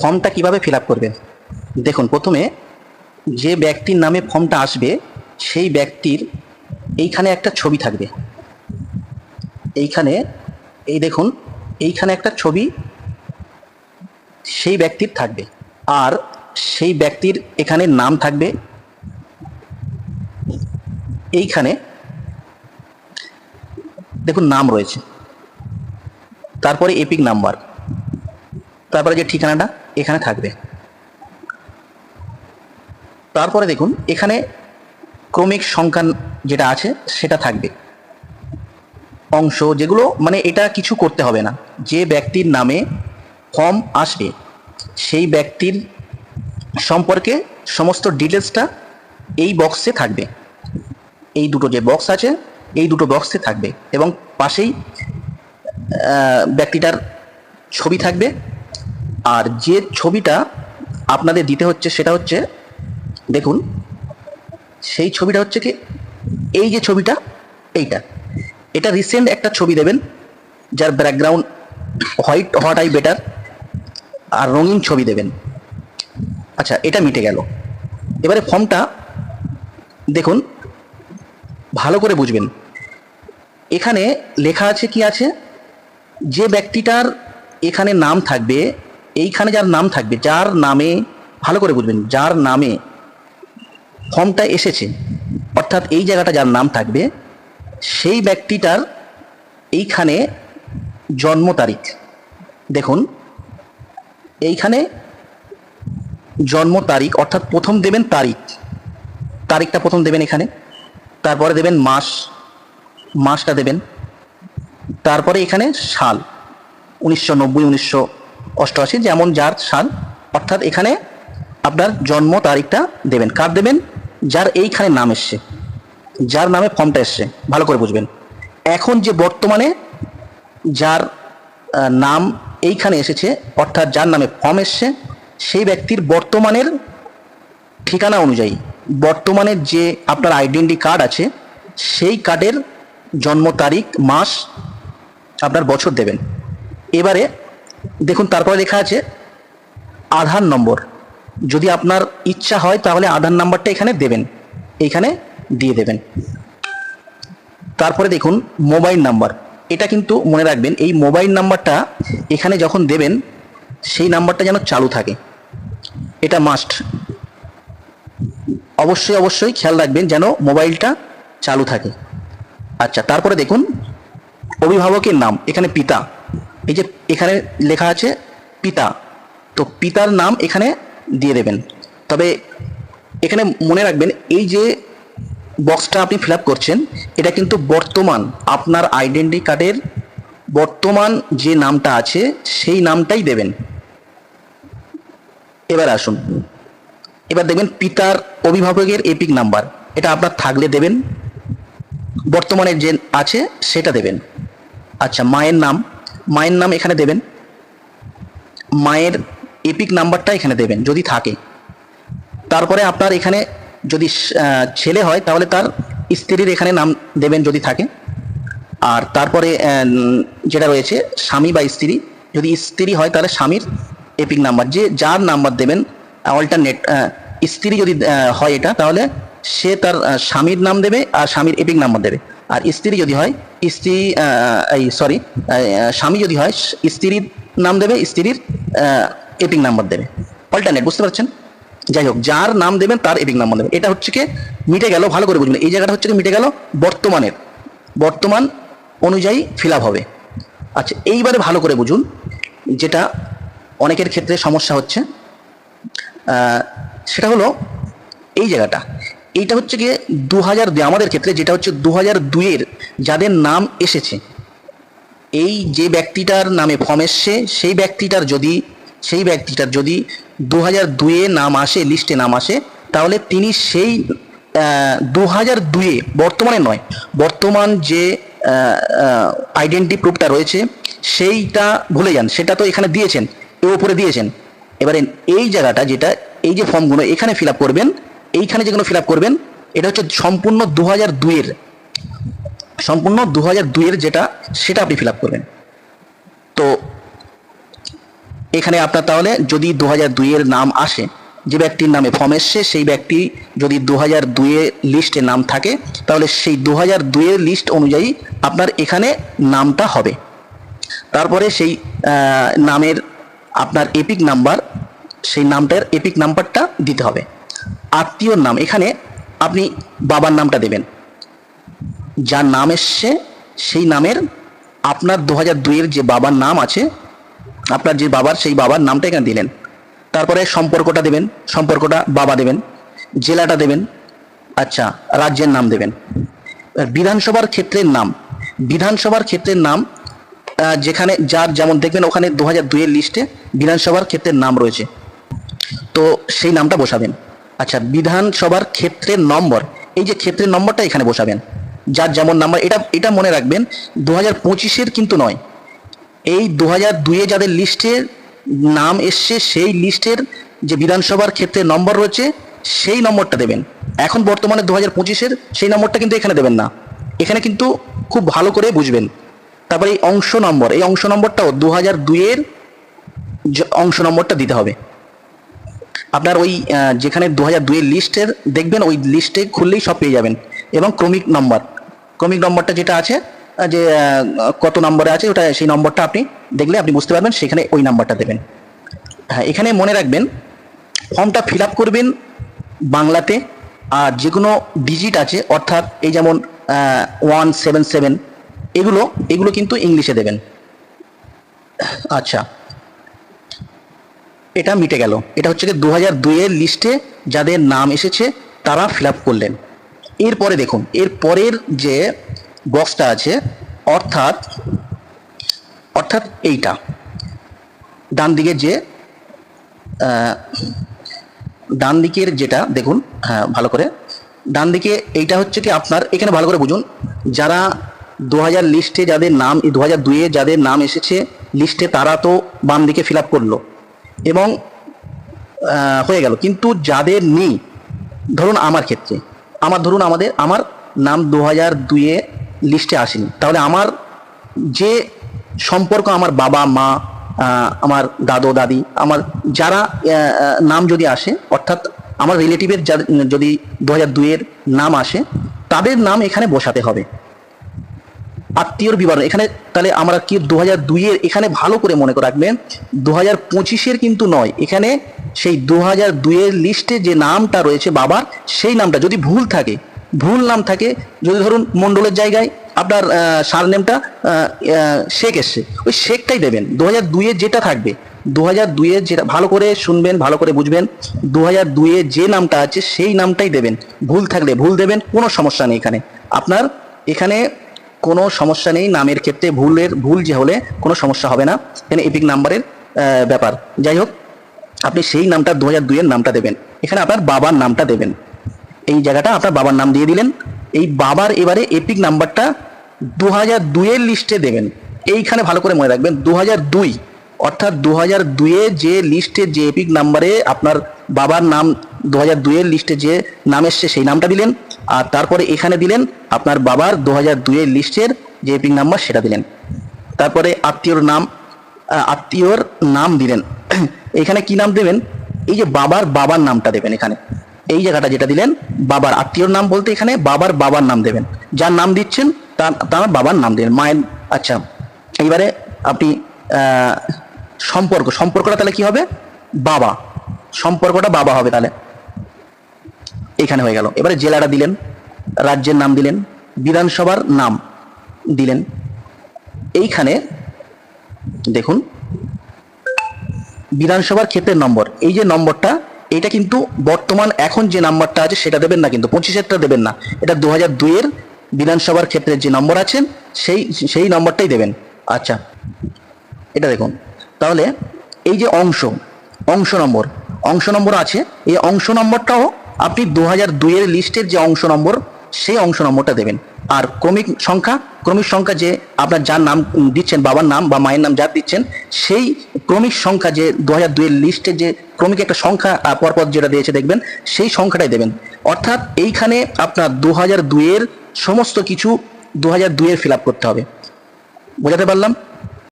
ফর্মটা কীভাবে ফিল করবেন? দেখুন, প্রথমে যে ব্যক্তির নামে ফর্মটা আসবে, সেই ব্যক্তির এইখানে একটা ছবি থাকবে। এইখানে, এই দেখুন, এইখানে একটা ছবি সেই ব্যক্তির থাকবে। আর সেই ব্যক্তির এখানে নাম থাকবে। এইখানে দেখুন, নাম রয়েছে। তারপরে এপিক নাম্বার। তারপরে যে ঠিকানাটা এখানে থাকবে। তারপরে দেখুন, এখানে ক্রমিক সংখ্যা যেটা আছে, সেটা থাকবে। অংশ যেগুলো মানে এটা কিছু করতে হবে না। যে ব্যক্তির নামে ফর্ম আসবে, সেই ব্যক্তির সম্পর্কে সমস্ত ডিটেলসটা এই বক্সে থাকবে। এই দুটো যে বক্স আছে, এই দুটো বক্সে থাকবে এবং পাশেই ব্যক্তিটার ছবি থাকবে। আর যে ছবিটা আপনাদের দিতে হচ্ছে সেটা হচ্ছে, দেখুন, সেই ছবিটা হচ্ছে কি, এই যে ছবিটা, এইটা। এটা রিসেন্ট একটা ছবি দেবেন, যার ব্যাকগ্রাউন্ড হোয়াইট হওয়াটাই বেটার আর রঙিন ছবি দেবেন। আচ্ছা এটা মিটে গেল। এবারে ফর্মটা, দেখুন, ভালো করে বুঝবেন। এখানে লেখা আছে কি আছে? যে ব্যক্তিটার এখানে নাম থাকবে এইখানে যার নাম থাকবে, যার নামে, ভালো করে বুঝবেন, যার নামে ফর্মটা এসেছে, অর্থাৎ এই জায়গাটা যার নাম থাকবে, সেই ব্যক্তিটার এইখানে জন্ম তারিখ। দেখুন, এইখানে জন্ম তারিখ, অর্থাৎ প্রথম দেবেন তারিখ। তারিখটা প্রথম দেবেন এখানে, তারপরে দেবেন মাস, মাসটা দেবেন, তারপরে এখানে সাল, উনিশশো নব্বই, উনিশশো অষ্টআশি যেমন যার সাল অর্থাৎ এখানে আপনার জন্ম তারিখটা দেবেন। কার দেবেন? যার এইখানে নাম এসছে। যার নামে ফর্মটা এসছে। ভালো করে বুঝবেন। এখন যে বর্তমানে যার নাম এইখানে এসেছে, অর্থাৎ যার নামে ফর্ম এসছে, সেই ব্যক্তির বর্তমানের ঠিকানা অনুযায়ী, বর্তমানের যে আপনার আইডেন্টি কার্ড আছে, সেই কার্ডের জন্ম তারিখ, মাস আপনার বছর দেবেন। এবারে দেখুন, তারপরে লেখা আছে আধার নম্বর। যদি আপনার ইচ্ছা হয়, তাহলে আধার নাম্বারটা এখানে দেবেন। এইখানে দিয়ে দেবেন। তারপরে দেখুন, মোবাইল নাম্বার। এটা কিন্তু মনে রাখবেন, এই মোবাইল নাম্বারটা এখানে যখন দেবেন, সেই নাম্বারটা যেন চালু থাকে। এটা মাস্ট অবশ্যই অবশ্যই খেয়াল রাখবেন যেন মোবাইলটা চালু থাকে। আচ্ছা তারপরে দেখুন, অভিভাবকের নাম, এখানে পিতা। এই যে এখানে লেখা আছে পিতা, তো পিতার নাম এখানে দিয়ে দেবেন। তবে এখানে মনে রাখবেন, এই যে বক্সটা আপনি ফিল করছেন, এটা কিন্তু বর্তমান, আপনার আইডেন্টি কার্ডের বর্তমান যে নামটা আছে, সেই নামটাই দেবেন। এবার আসুন। এবার দেখবেন পিতার অভিভাবকের এপিক নাম্বার, এটা আপনার থাকলে দেবেন। বর্তমানে যে আছে, সেটা দেবেন। আচ্ছা মায়ের নাম। মায়ের নাম এখানে দেবেন। মায়ের এপিক নাম্বারটা এখানে দেবেন, যদি থাকে। তারপরে আপনার এখানে যদি ছেলে হয়, তাহলে তার স্ত্রীর এখানে নাম দেবেন যদি থাকে। আর তারপরে যেটা রয়েছে, স্বামী বা স্ত্রী, যদি স্ত্রী হয়, তাহলে স্বামীর এপিক নাম্বার যে যার নাম্বার দেবেন অল্টারনেট স্ত্রী যদি হয় এটা, তাহলে সে তার স্বামীর নাম দেবে আর স্বামীর এপিক নাম্বার দেবে। আর স্ত্রী যদি হয়, স্ত্রী এই সরি স্বামী যদি হয়, স্ত্রীর নাম দেবে, স্ত্রীর এপিক নাম্বার দেবে। অল্টারনেট বুঝতে পারছেন? যাই হোক, যার নাম দেবেন, তার এপিক নাম্বার দেবেন এটা হচ্ছে কি, মিটে গেল, ভালো করে বুঝবেন। এই জায়গাটা হচ্ছে কি, মিটে গেল, বর্তমানের। বর্তমান অনুযায়ী ফিল হবে। আচ্ছা এইবারে ভালো করে বুঝুন, যেটা অনেকের ক্ষেত্রে সমস্যা হচ্ছে সেটা হলো এই জায়গাটা। এইটা হচ্ছে গিয়ে দু হাজার দুই আমাদের ক্ষেত্রে যেটা হচ্ছে দু হাজার দুইয়ের যাদের নাম এসেছে, এই যে ব্যক্তিটার নামে ফর্ম এসছে, সেই ব্যক্তিটার যদি, সেই ব্যক্তিটার যদি দু হাজার দুইয়ে নাম আসে লিস্টে নাম আসে, তাহলে তিনি সেই দু হাজার দুইয়ে বর্তমানে নয়, বর্তমান যে আইডেন্টি প্রুফটা রয়েছে, সেইটা ভুলে যান, সেটা তো এখানে দিয়েছেন, এর উপরে দিয়েছেন। এবারে এই জায়গাটা যেটা, এই যে ফর্মগুলো এখানে ফিল করবেন এইখানে যেগুলো ফিল আপ করবেন, এটা হচ্ছে সম্পূর্ণ দু হাজার দুইয়ের সম্পূর্ণ দু হাজার দুইয়ের যেটা, সেটা আপনি ফিল আপ করবেন। তো এখানে আপনার তাহলে যদি দু হাজার দুইয়ের নাম আসে, যে ব্যক্তির নামে ফর্ম এসছে, সেই ব্যক্তি যদি দু হাজার দুইয়ের লিস্টে নাম থাকে, তাহলে সেই দু হাজার দুইয়ের লিস্ট অনুযায়ী আপনার এখানে নামটা হবে। তারপরে সেই নামের আপনার এপিক নাম্বার সেই নামটার এপিক নাম্বারটা দিতে হবে। আত্মীয়র নাম। এখানে আপনি বাবার নামটা দেবেন। যার নাম এসছে, সেই নামের আপনার দু হাজার দুইয়ের যে বাবার নাম আছে, আপনার যে বাবার, সেই বাবার নামটা এখানে দিলেন। তারপরে সম্পর্কটা দেবেন, সম্পর্কটা বাবা দেবেন, জেলাটা দেবেন আচ্ছা রাজ্যের নাম দেবেন। বিধানসভার ক্ষেত্রের নাম, বিধানসভার ক্ষেত্রের নাম যেখানে যার যেমন দেখবেন, ওখানে দু হাজার দুইয়ের লিস্টে বিধানসভার ক্ষেত্রের নাম রয়েছে। তো সেই নামটা বসাবেন। আচ্ছা বিধানসভার ক্ষেত্রের নম্বর। এই যে ক্ষেত্রের নম্বরটা এখানে বসাবেন। যার যেমন নাম্বার, এটা এটা মনে রাখবেন দু হাজার পঁচিশের কিন্তু নয়। এই দু হাজার দুইয়ে যাদের লিস্টের নাম এসছে, সেই লিস্টের যে বিধানসভার ক্ষেত্রে নম্বর রয়েছে, সেই নম্বরটা দেবেন। এখন বর্তমানে দু হাজার পঁচিশের সেই নম্বরটা কিন্তু এখানে দেবেন না। এখানে কিন্তু খুব ভালো করে বুঝবেন। তারপরে এই অংশ নম্বর, এই অংশ নম্বরটাও দু হাজার দুইয়ের অংশ নম্বরটা দিতে হবে। আপনার ওই যেখানে দু হাজার দুইয়ের লিস্টের দেখবেন, ওই লিস্টে খুললেই সব পেয়ে যাবেন। এবং ক্রমিক নম্বর। ক্রমিক নম্বরটা যেটা আছে যে কত নম্বরে আছে, ওটা, সেই নম্বরটা আপনি দেখলে আপনি বুঝতে পারবেন, সেখানে ওই নাম্বারটা দেবেন। হ্যাঁ এখানে মনে রাখবেন, ফর্মটা ফিল আপ করবেন বাংলাতে, আর যে কোনো ডিজিট আছে, অর্থাৎ এই যেমন ওয়ান সেভেন সেভেন, এগুলো এগুলো কিন্তু ইংলিশে দেবেন। আচ্ছা। এটা মিটে গেল। এটা হচ্ছে কি দু হাজার দুইয়ের লিস্টে যাদের নাম এসেছে, তারা ফিল আপ করলেন। এরপরে দেখুন, এর পরের যে বক্সটা আছে, অর্থাৎ অর্থাৎ এইটা। ডান দিকে যে ডান দিকের যেটা, দেখুন হ্যাঁ ভালো করে। ডান দিকে এইটা হচ্ছে কি আপনার, এখানে ভালো করে বুঝুন। যারা দু হাজার লিস্টে যাদের নাম দু হাজার দুইয়ে যাদের নাম এসেছে লিস্টে তারা তো বাম দিকে ফিল আপ করল। এবং হয়ে গেল। কিন্তু যাদের নেই, ধরুন আমার ক্ষেত্রে, আমার ধরুন আমাদের, আমার নাম দু হাজার দুইয়ে লিস্টে আসেনি। তাহলে আমার যে সম্পর্ক আমার বাবা, মা আমার দাদু, দাদি, আমার যারা নাম যদি আসে, অর্থাৎ আমার রিলেটিভের যদি দু হাজার দুইয়ের নাম আসে, তাদের নাম এখানে বসাতে হবে। আত্মীয়র বিবরণ। এখানে তাহলে আমরা কি দু হাজার দুইয়ের এখানে ভালো করে মনে করে রাখবেন দু হাজার পঁচিশের কিন্তু নয়। এখানে সেই দু হাজার দুইয়ের লিস্টে যে নামটা রয়েছে বাবার সেই নামটা যদি ভুল থাকে, ভুল নাম থাকে, যদি ধরুন মণ্ডলের জায়গায় আপনার সার নেমটা শেখ এসছে, ওই শেখটাই দেবেন। দু হাজার দুইয়ের যেটা থাকবে দু হাজার দুইয়ের যেটা, ভালো করে শুনবেন, ভালো করে বুঝবেন দু হাজার দুইয়ের যে নামটা আছে সেই নামটাই দেবেন। ভুল থাকলে ভুল দেবেন, কোনো সমস্যা নেই এখানে। আপনার এখানে কোনো সমস্যা নেই, নামের ক্ষেত্রে ভুলের, ভুল যে হলে কোনো সমস্যা হবে না। এখানে এপিক নাম্বারের ব্যাপার। যাই হোক, আপনি সেই নামটা দু হাজার দুইয়ের নামটা দেবেন। এখানে আপনার বাবার নামটা দেবেন। এই জায়গাটা আপনার বাবার নাম দিয়ে দিলেন। এই বাবার এবারে এপিক নাম্বারটা দু হাজার দুইয়ের লিস্টে দেবেন। এইখানে ভালো করে মনে রাখবেন দু হাজার দুই, অর্থাৎ দু হাজার দুইয়ে যে লিস্টে যে এপিক নাম্বারে আপনার বাবার নাম দু হাজার দুইয়ের লিস্টে যে নাম এসছে, সেই নামটা দিলেন। আর তারপরে এখানে দিলেন আপনার বাবার দু হাজার দুইয়ের লিস্টের যে এপিক নাম্বার সেটা দিলেন। তারপরে আত্মীয়র নাম আত্মীয়র নাম দিলেন। এখানে কি নাম দেবেন? এই যে বাবার বাবার নামটা দেবেন এখানে। এই জায়গাটা যেটা দিলেন, বাবার আত্মীয়র নাম বলতে এখানে বাবার বাবার নাম দেবেন। যার নাম দিচ্ছেন, তার তার বাবার নাম দেবেন মায়ের আচ্ছা এইবারে আপনি সম্পর্ক, সম্পর্কটা তাহলে কি হবে? বাবা। সম্পর্কটা বাবা হবে তাহলে। এখানে হয়ে গেল। এবারে জেলাটা দিলেন, রাজ্যের নাম দিলেন, বিধানসভার নাম দিলেন। এইখানে দেখুন, বিধানসভার ক্ষেত্রের নম্বর। এই যে নম্বরটা, এটা কিন্তু বর্তমান এখন যে নাম্বারটা আছে, সেটা দেবেন না কিন্তু, পঁচিশেরটা দেবেন না। এটা দু হাজার দুইয়ের বিধানসভার ক্ষেত্রে যে নম্বর আছেন সেই সেই নম্বরটাই দেবেন। আচ্ছা এটা দেখুন। তাহলে এই যে অংশ অংশ নম্বর অংশ নম্বর আছে। এই অংশ নম্বরটাও আপনি দু হাজার দুইয়ের লিস্টের যে অংশ নম্বর, সেই অংশ নম্বরটা দেবেন। আর ক্রমিক সংখ্যা ক্রমিক সংখ্যা যে আপনার যার নাম দিচ্ছেন, বাবার নাম বা মায়ের নাম যার দিচ্ছেন, সেই ক্রমিক সংখ্যা যে দু হাজার দুইয়ের লিস্টে যে ক্রমিক একটা সংখ্যা পরপর যেটা দিয়েছে দেখবেন, সেই সংখ্যাটাই দেবেন। অর্থাৎ এইখানে আপনার দু হাজার দুইয়ের সমস্ত কিছু দু হাজার দুইয়ের ফিল আপ করতে হবে। বোঝাতে পারলাম?